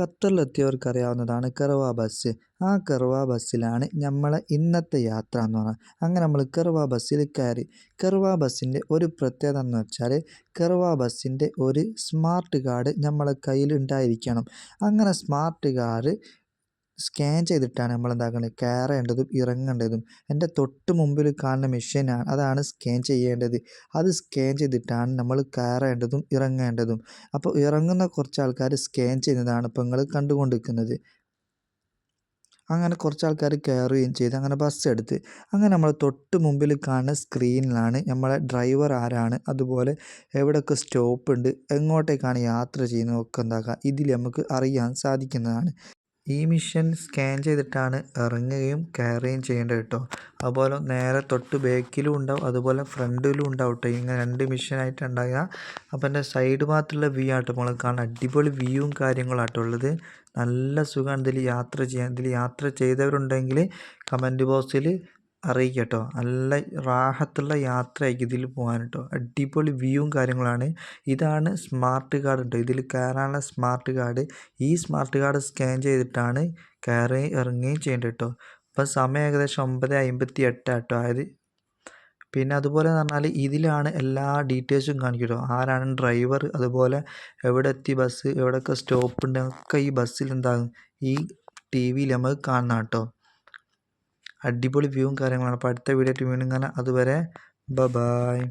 ഖത്തറിലെത്തിയവർക്ക് അറിയാവുന്നതാണ് കർവാ ബസ്. ആ കർവാ ബസ്സിലാണ് നമ്മളെ ഇന്നത്തെ യാത്ര എന്ന് പറയുന്നത് അങ്ങനെ നമ്മൾ കർവാ ബസ്സിൽ കയറി. കർവാ ബസ്സിന്റെ ഒരു പ്രത്യേകത എന്ന് വെച്ചാൽ കെറുവ ബസ്സിന്റെ ഒരു സ്മാർട്ട് കാർഡ് നമ്മളെ കയ്യിൽ ഉണ്ടായിരിക്കണം. അങ്ങനെ സ്മാർട്ട് കാർഡ് സ്കാൻ ചെയ്തിട്ടാണ് നമ്മൾ എന്താക്കുന്നത് കയറേണ്ടതും ഇറങ്ങേണ്ടതും. എന്റെ തൊട്ട് മുമ്പിൽ കാണുന്ന മെഷീനാണ് അതാണ് സ്കാൻ ചെയ്യേണ്ടത്. അത് സ്കാൻ ചെയ്തിട്ടാണ് നമ്മൾ കയറേണ്ടതും ഇറങ്ങേണ്ടതും. അപ്പോൾ ഇറങ്ങുന്ന കുറച്ച് ആൾക്കാർ സ്കാൻ ചെയ്യുന്നതാണ് ഇപ്പോൾ നിങ്ങൾ കണ്ടുകൊണ്ടിരിക്കുന്നത്. അങ്ങനെ കുറച്ച് ആൾക്കാർ കയറുകയും ചെയ്ത് അങ്ങനെ ബസ് എടുത്ത് അങ്ങനെ നമ്മൾ തൊട്ട് മുമ്പിൽ കാണുന്ന സ്ക്രീനിലാണ് നമ്മളെ ഡ്രൈവർ ആരാണ്. അതുപോലെ എവിടെയൊക്കെ സ്റ്റോപ്പ് ഉണ്ട്. എങ്ങോട്ടേക്കാണ് യാത്ര ചെയ്യുന്നതൊക്കെ എന്താക്കുക ഇതിൽ നമുക്ക് അറിയാൻ സാധിക്കുന്നതാണ്. ഈ മിഷൻ സ്കാൻ ചെയ്തിട്ടാണ് ഇറങ്ങുകയും കയറുകയും ചെയ്യേണ്ടത് കേട്ടോ. അതുപോലെ നേരെ തൊട്ട് ബാക്കിലും ഉണ്ടാവും അതുപോലെ ഫ്രണ്ടിലും ഉണ്ടാവും കേട്ടോ. ഇങ്ങനെ രണ്ട് മിഷനായിട്ട് ഉണ്ടാകുക അപ്പോൾ എന്റെ സൈഡ് ഭാഗത്തുള്ള വ്യൂ ആട്ടോ നമ്മൾ കാണാൻ. അടിപൊളി വ്യൂവും കാര്യങ്ങളാട്ടോ ഉള്ളത്. നല്ല സുഖമാണ് ഇതിൽ യാത്ര ചെയ്യാൻ ഇതിൽ യാത്ര ചെയ്തവരുണ്ടെങ്കിൽ കമന്റ് ബോക്സിൽ അറിയിക്കുക കേട്ടോ നല്ല റാഹത്തുള്ള യാത്രയായിരിക്കും ഇതിൽ പോകാൻ കേട്ടോ അടിപൊളി വ്യൂവും കാര്യങ്ങളാണ്. ഇതാണ് സ്മാർട്ട് കാർഡ് കേട്ടോ ഇതിൽ കയറാനുള്ള സ്മാർട്ട് കാർഡ്. ഈ സ്മാർട്ട് കാർഡ് സ്കാൻ ചെയ്തിട്ടാണ് കയറി ഇറങ്ങുകയും ചെയ്യേണ്ടത് കേട്ടോ ഇപ്പം സമയം ഏകദേശം ഒമ്പത് അമ്പത്തി എട്ട് കേട്ടോ അതായത് പിന്നെ അതുപോലെ എന്ന് പറഞ്ഞാൽ ഇതിലാണ് എല്ലാ ഡീറ്റെയിൽസും കാണിക്കട്ടോ ആരാണ് ഡ്രൈവർ അതുപോലെ എവിടെ എത്തി ബസ് എവിടെയൊക്കെ സ്റ്റോപ്പ് ഉണ്ട് ഒക്കെ ഈ ബസ്സിൽ എന്താകും ഈ ടി വിയിൽ നമുക്ക് കാണണം കേട്ടോ അടിപൊളി വ്യൂവും കാര്യങ്ങളാണ്. അപ്പോൾ അടുത്ത വീഡിയോ ആയിട്ട് വീണ്ടും കാണാം. അതുവരെ ബ ബായ്